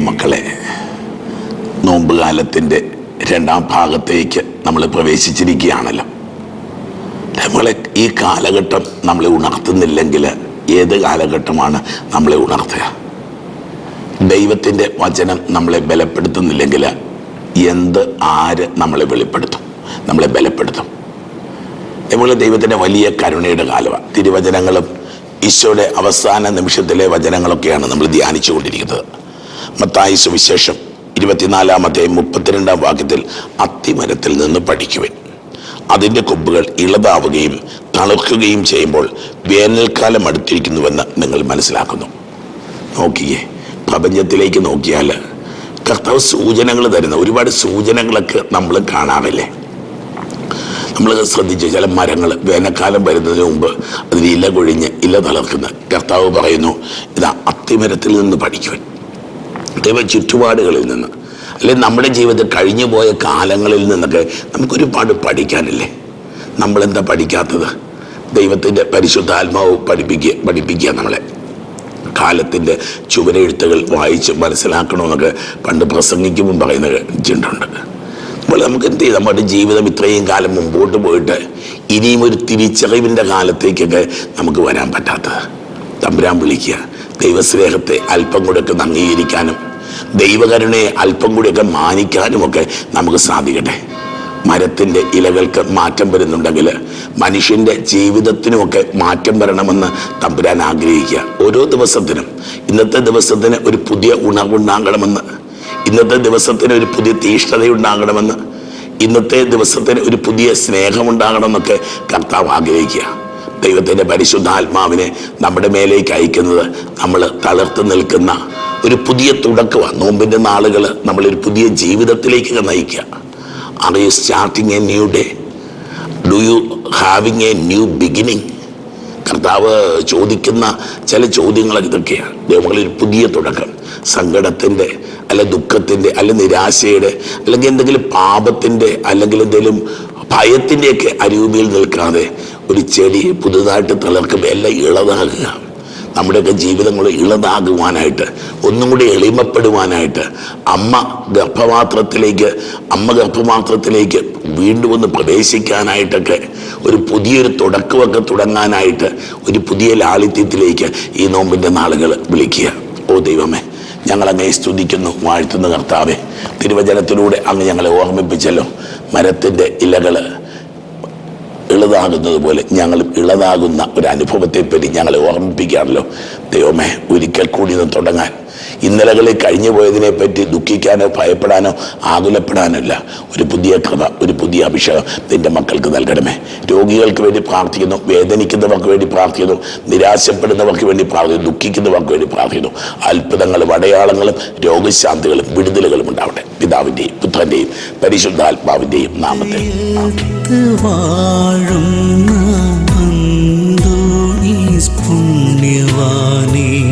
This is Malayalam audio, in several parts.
ദൈവമക്കളെ നോമ്പുകാലത്തിന്റെ രണ്ടാം ഭാഗത്തേക്ക് നമ്മൾ പ്രവേശിച്ചിരിക്കുകയാണല്ലോ. നമ്മളെ ഈ കാലഘട്ടം നമ്മളെ ഉണർത്തുന്നില്ലെങ്കിൽ ഏത് കാലഘട്ടമാണ് നമ്മളെ ഉണർത്തുക? ദൈവത്തിന്റെ വചനം നമ്മളെ ബലപ്പെടുത്തുന്നില്ലെങ്കിൽ എന്ത് ആര് നമ്മളെ വെളിപ്പെടുത്തും? നമ്മളെ ബലപ്പെടുത്തും. അതുപോലെ ദൈവത്തിന്റെ വലിയ കരുണയുടെ കാലമാണ്. തിരുവചനങ്ങളും ഈശോയുടെ അവസാന നിമിഷത്തിലെ വചനങ്ങളൊക്കെയാണ് നമ്മൾ ധ്യാനിച്ചു കൊണ്ടിരിക്കുന്നത് മത്തായി സുവിശേഷം ഇരുപത്തിനാലാമത്തെ മുപ്പത്തിരണ്ടാം വാക്യത്തിൽ അത്തിമരത്തിൽ നിന്ന് പഠിക്കുവൻ. അതിന്റെ കൊമ്പുകൾ ഇളതാവുകയും തണുക്കുകയും ചെയ്യുമ്പോൾ വേനൽക്കാലം അടുത്തിരിക്കുന്നുവെന്ന് നിങ്ങൾ മനസ്സിലാക്കുന്നു. നോക്കിയേ പ്രപഞ്ചത്തിലേക്ക് നോക്കിയാൽ കർത്താവ് സൂചനകൾ തരുന്ന ഒരുപാട് സൂചനകളൊക്കെ നമ്മൾ കാണാറില്ലേ? നമ്മൾ ശ്രദ്ധിച്ച് ചില മരങ്ങൾ വേനൽക്കാലം വരുന്നതിന് മുമ്പ് അതിന് ഇല കൊഴിഞ്ഞ് ഇല തളർക്കുന്ന. കർത്താവ് പറയുന്നു ഇതാ അത്തിമരത്തിൽ നിന്ന് പഠിക്കുവാൻ. ദൈവ ചുറ്റുപാടുകളിൽ നിന്ന് അല്ലെങ്കിൽ നമ്മുടെ ജീവിതത്തിൽ കഴിഞ്ഞു പോയ കാലങ്ങളിൽ നിന്നൊക്കെ നമുക്കൊരുപാട് പഠിക്കാനില്ലേ? നമ്മളെന്താ പഠിക്കാത്തത്? ദൈവത്തിന്റെ പരിശുദ്ധാത്മാവ് പഠിപ്പിക്കുക പഠിപ്പിക്കുക നമ്മളെ. കാലത്തിന്റെ ചുവരെഴുത്തുകൾ വായിച്ച് മനസ്സിലാക്കണമെന്നൊക്കെ പണ്ട് പ്രസംഗിക്കുമ്പോൾ പറയുന്ന കേട്ടിട്ടുണ്ട് അപ്പോൾ നമുക്ക് എന്ത് ചെയ്യും? നമ്മുടെ ജീവിതം ഇത്രയും കാലം മുമ്പോട്ട് പോയിട്ട് ഇനിയും ഒരു തിരിച്ചറിവിന്റെ കാലത്തേക്കൊക്കെ നമുക്ക് വരാൻ പറ്റാത്തത്. തമ്പുരാൻ വിളിക്കുക. ദൈവസ്നേഹത്തെ അല്പം കൂടെയൊക്കെ അംഗീകരിക്കാനും ദൈവകരുണയെ അല്പം കൂടിയൊക്കെ മാനിക്കാനുമൊക്കെ നമുക്ക് സാധിക്കട്ടെ. മരത്തിന്റെ ഇലകൾക്ക് മാറ്റം വരുന്നുണ്ടെങ്കിൽ മനുഷ്യന്റെ ജീവിതത്തിനുമൊക്കെ മാറ്റം വരണമെന്ന് തമ്പുരാൻ ആഗ്രഹിക്കുക. ഓരോ ദിവസത്തിനും ഇന്നത്തെ ദിവസത്തിന് ഒരു പുതിയ ഉണർവുണ്ടാകണമെന്ന് ഇന്നത്തെ ദിവസത്തിന് ഒരു പുതിയ തീഷ്ണതയുണ്ടാകണമെന്ന് ഇന്നത്തെ ദിവസത്തിന് ഒരു പുതിയ സ്നേഹമുണ്ടാകണമെന്നൊക്കെ കർത്താവ് ആഗ്രഹിക്കുക. ദൈവത്തിന്റെ പരിശുദ്ധാത്മാവിനെ നമ്മുടെ മേലേക്ക് അയക്കുന്നത് നമ്മൾ തളർത്ത് നിൽക്കുന്ന ഒരു പുതിയ തുടക്കമാണ്. നോമ്പിന്റെ നാളുകൾ നമ്മളൊരു പുതിയ ജീവിതത്തിലേക്ക് നയിക്കുക. Are you starting a new day do you having a new beginning കർത്താവ് ചോദിക്കുന്ന ചില ചോദ്യങ്ങൾ ഇതൊക്കെയാണ്. ദൈവങ്ങളിൽ ഒരു പുതിയ തുടക്കം. സങ്കടത്തിന്റെ അല്ലെ ദുഃഖത്തിന്റെ അല്ലെ നിരാശയുടെ അല്ലെങ്കിൽ എന്തെങ്കിലും പാപത്തിന്റെ അല്ലെങ്കിൽ എന്തെങ്കിലും ഭയത്തിന്റെയൊക്കെ അരൂപിയിൽ നിൽക്കാതെ ഒരു ചെടി പുതുതായിട്ട് തളർക്കുമ്പോൾ എല്ലാം ഇളതാകുക നമ്മുടെയൊക്കെ ജീവിതങ്ങൾ ഇളതാകുവാനായിട്ട് ഒന്നും കൂടി എളിമപ്പെടുവാനായിട്ട് അമ്മ ഗർഭപാത്രത്തിലേക്ക് അമ്മ ഗർഭപാത്രത്തിലേക്ക് വീണ്ടും ഒന്ന് പ്രവേശിക്കാനായിട്ടൊക്കെ ഒരു പുതിയൊരു തുടക്കമൊക്കെ തുടങ്ങാനായിട്ട് ഒരു പുതിയ ലാളിത്യത്തിലേക്ക് ഈ നോമ്പിന്റെ നാളുകൾ വിളിക്കുക. ഓ ദൈവമേ. ഞങ്ങളങ്ങേ സ്തുതിക്കുന്നു വാഴ്ത്തുന്ന കർത്താവെ. തിരുവചനത്തിലൂടെ അങ്ങ് ഞങ്ങളെ ഓർമ്മിപ്പിച്ചല്ലോ. മരത്തിന്റെ ഇലകൾ ഇളതാകുന്നത് പോലെ ഞങ്ങൾ ഇളതാകുന്ന ഒരു അനുഭവത്തെപ്പറ്റി ഞങ്ങളെ ഓർമ്മിപ്പിക്കുകയാണല്ലോ ദൈവമേ ഒരിക്കൽ കൂടി നിന്ന് തുടങ്ങാൻ. ഇന്നലകളിൽ കഴിഞ്ഞു പോയതിനെ പറ്റി ദുഃഖിക്കാനോ ഭയപ്പെടാനോ ആകുലപ്പെടാനോ അല്ല ഒരു പുതിയ കഥ ഒരു പുതിയ അഭിഷേകം നിന്റെ മക്കൾക്ക് നൽകണമേ. രോഗികൾക്ക് വേണ്ടി പ്രാർത്ഥിക്കുന്നു വേദനിക്കുന്നവർക്ക് വേണ്ടി പ്രാർത്ഥിക്കുന്നു നിരാശപ്പെടുന്നവർക്ക് വേണ്ടി പ്രാർത്ഥിക്കുന്നു ദുഃഖിക്കുന്നവർക്ക് വേണ്ടി പ്രാർത്ഥിക്കുന്നു. അത്ഭുതങ്ങളും അടയാളങ്ങളും രോഗശാന്തികളും വിടുതലുകളും ഉണ്ടാവട്ടെ. പിതാവിന്റെയും പുത്രന്റെയും പരിശുദ്ധാത്മാവിന്റെയും നാമത്തിൽ.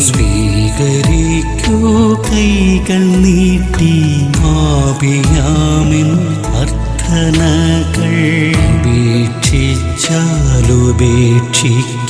സ്വീകരിക്കൂ. അർത്ഥനകൾ ഉപേക്ഷിച്ചാലുപേക്ഷിക്കാതെ